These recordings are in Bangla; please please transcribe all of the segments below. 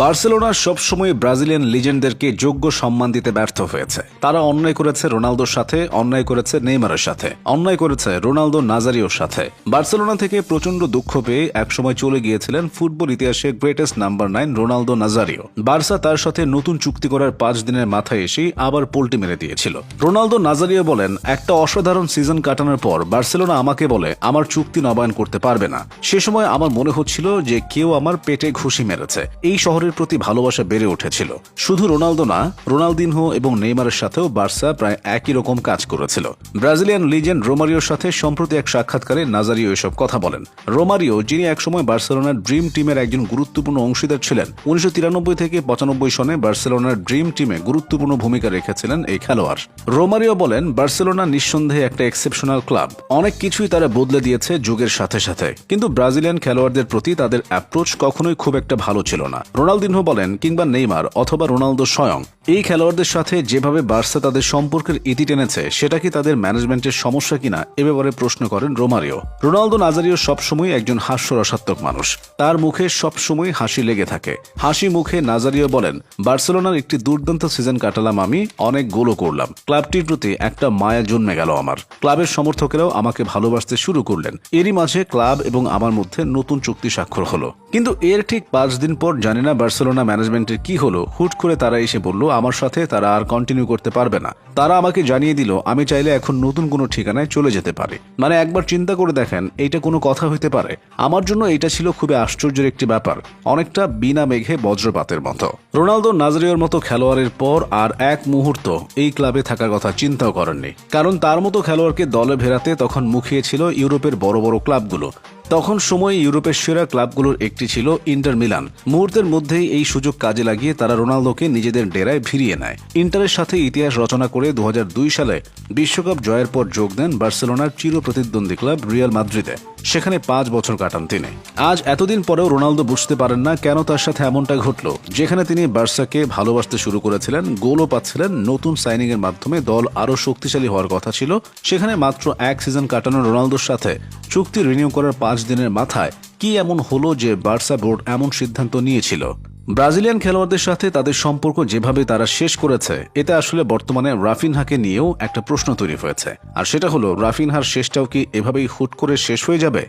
বার্সেলোনা সবসময় ব্রাজিলিয়ান লিজেন্ডদেরকে যোগ্য সম্মান দিতে ব্যর্থ হয়েছে। তারা অন্যায় করেছে রোনালদোর সাথে, অন্যায় করেছে নেইমারের সাথে, অন্যায় করেছে রোনালদো নাজারিওর সাথে। বার্সেলোনা থেকে প্রচণ্ড দুঃখ পেয়ে একসময় চলে গিয়েছিলেন ফুটবল ইতিহাসে greatest number nine Ronaldo Nazario. Barca তার সাথে নতুন চুক্তি করার পাঁচ দিনের মাথায় এসেই আবার পোল্টি মেরে দিয়েছিল। রোনালদো নাজারিও বলেন, একটা অসাধারণ সিজন কাটানোর পর বার্সেলোনা আমাকে বলে, আমার চুক্তি নবায়ন করতে পারবে না। সে সময় আমার মনে হচ্ছিল যে কেউ আমার পেটে ঘুষি মেরেছে। এই শহরের প্রতি ভালোবাসা বেড়ে উঠেছিল। শুধু রোনালদো না, রোনালদিনহো এবং নেইমারের সাথেও বার্সা প্রায় একই রকম কাজ করেছিল। ব্রাজিলিয়ান লিজেন্ড রোমারিওর সাথে সম্প্রতি এক সাক্ষাৎকারে নাজারিও এসব কথা বলেন। রোমারিও, যিনি একসময় বার্সেলোনার ড্রিম টিমের একজন গুরুত্বপূর্ণ অংশীদার ছিলেন, উনিশশো থেকে পঁচানব্বই সনে বার্সেলোনার ড্রিম টিমে গুরুত্বপূর্ণ ভূমিকা রেখেছিলেন এই খেলোয়াড়। রোমারিও বলেন, বার্সেলোনা নিঃসন্দেহে একটা এক্সেপশনাল ক্লাব। অনেক কিছুই তারা বদলে দিয়েছে যুগের সাথে সাথে। কিন্তু ব্রাজিলিয়ান খেলোয়াড়দের প্রতি তাদের অ্যাপ্রোচ কখনোই খুব একটা ভালো ছিল না। রোনালদিনহো বলেন, কিংবা নেইমার অথবা রোনালদো স্বয়ং, এই খেলোয়াড়দের সাথে যেভাবে বার্সা তাদের সম্পর্কের ইতি টেনেছে, সেটা কি তাদের ম্যানেজমেন্টের সমস্যা কিনা, এ ব্যাপারে প্রশ্ন করেন রোমারিও। রোনালদো নাজারিও সবসময় একজন হাস্যরসাত্মক মানুষ। তার মুখে সবসময় হাসি লেগে থাকে। হাসি মুখে নাজারিও বলেন, বার্সেলোনার একটি দুর্দান্ত সিজন কাটালাম আমি, অনেক গোলও করলাম। ক্লাবটির প্রতি একটা মায়া জন্মে গেল আমার। ক্লাবের সমর্থকেরাও আমাকে ভালোবাসতে শুরু করলেন। এরই মাঝে ক্লাব এবং আমার মধ্যে নতুন চুক্তি স্বাক্ষর হলো। কিন্তু এর ঠিক পাঁচ দিন পর জানি না বার্সেলোনা ম্যানেজমেন্টের কি হলো। হুট করে তারা এসে বলল, আমার সাথে তারা আর কন্টিনিউ করতে পারবে না। তারা আমাকে জানিয়ে দিল, আমি চাইলে এখন নতুন কোনো ঠিকানায় চলে যেতে পারি। মানে একবার চিন্তা করে দেখেন, এইটা কোনো কথা হইতে পারে। আমার জন্য এটা ছিল খুবই আশ্চর্যের একটি ব্যাপার, অনেকটা বিনা মেঘে বজ্রপাতের মতো। রোনালদো নাজরিওর মতো খেলোয়াড়ের পর আর এক মুহূর্ত এই ক্লাবে থাকার কথা চিন্তাও করেননি। কারণ তার মতো খেলোয়াড়কে দলে ভেরাতে তখন মুখিয়েছিল ইউরোপের বড় বড় ক্লাবগুলো। তখন সময় ইউরোপের সেরা ক্লাবগুলোর একটি ছিল ইন্টার মিলান। মুহূর্তের মধ্যেই এই সুযোগ কাজে লাগিয়ে তারা রোনালদোকে নিজেদের ডেরায় ভিড়িয়ে নেয়। ইন্টারের সাথে ইতিহাস রচনা করে দু সালে বিশ্বকাপ জয়ের পর যোগ দেন বার্সেলোনার চির প্রতিদ্বন্দ্বী ক্লাব রিয়াল মাদ্রিদে। সেখানে পাঁচ বছর কাটান তিনি। আজ এতদিন পরেও রোনালদো বুঝতে পারেন না কেন তার সাথে এমনটা ঘটল। যেখানে তিনি বার্সাকে ভালোবাসতে শুরু করেছিলেন, গোলও পাচ্ছিলেন, নতুন সাইনিং এর মাধ্যমে দল আরও শক্তিশালী হওয়ার কথা ছিল। সেখানে মাত্র এক সিজন কাটানো রোনালদোর সাথে চুক্তি রিনিউ করার পাঁচ দিনের মাথায় কি এমন হলো যে বার্সা বোর্ড এমন সিদ্ধান্ত নিয়েছিল? ব্রাজিলিয়ান খেলোয়াড়দের সাথে তাদের সম্পর্ক যেভাবে তারা শেষ করেছে, এতে আসলে বর্তমানে রাফিনহাকে নিয়েও একটা প্রশ্ন তৈরি হয়েছে। আর সেটা হলো, রাফিনহার শেষটাও কি এভাবেই হুট করে শেষ হয়ে যাবে?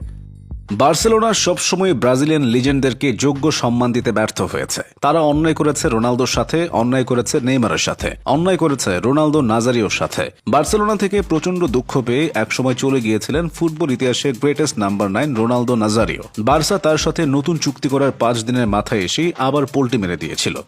বার্সেলোনা সবসময় ব্রাজিলিয়ান লিজেন্ডদেরকে যোগ্য সম্মান দিতে ব্যর্থ হয়েছে। তারা অন্যায় করেছে রোনালদোর সাথে, অন্যায় করেছে নেইমারের সাথে, অন্যায় করেছে রোনালদো নাজারিওর সাথে। বার্সেলোনা থেকে প্রচণ্ড দুঃখ পেয়ে একসময় চলে গিয়েছিলেন ফুটবল ইতিহাসে greatest number nine Ronaldo Nazario. Barca তার সাথে নতুন চুক্তি করার পাঁচ দিনের মাথায় এসেই আবার পোল্টি মেরে দিয়েছিল।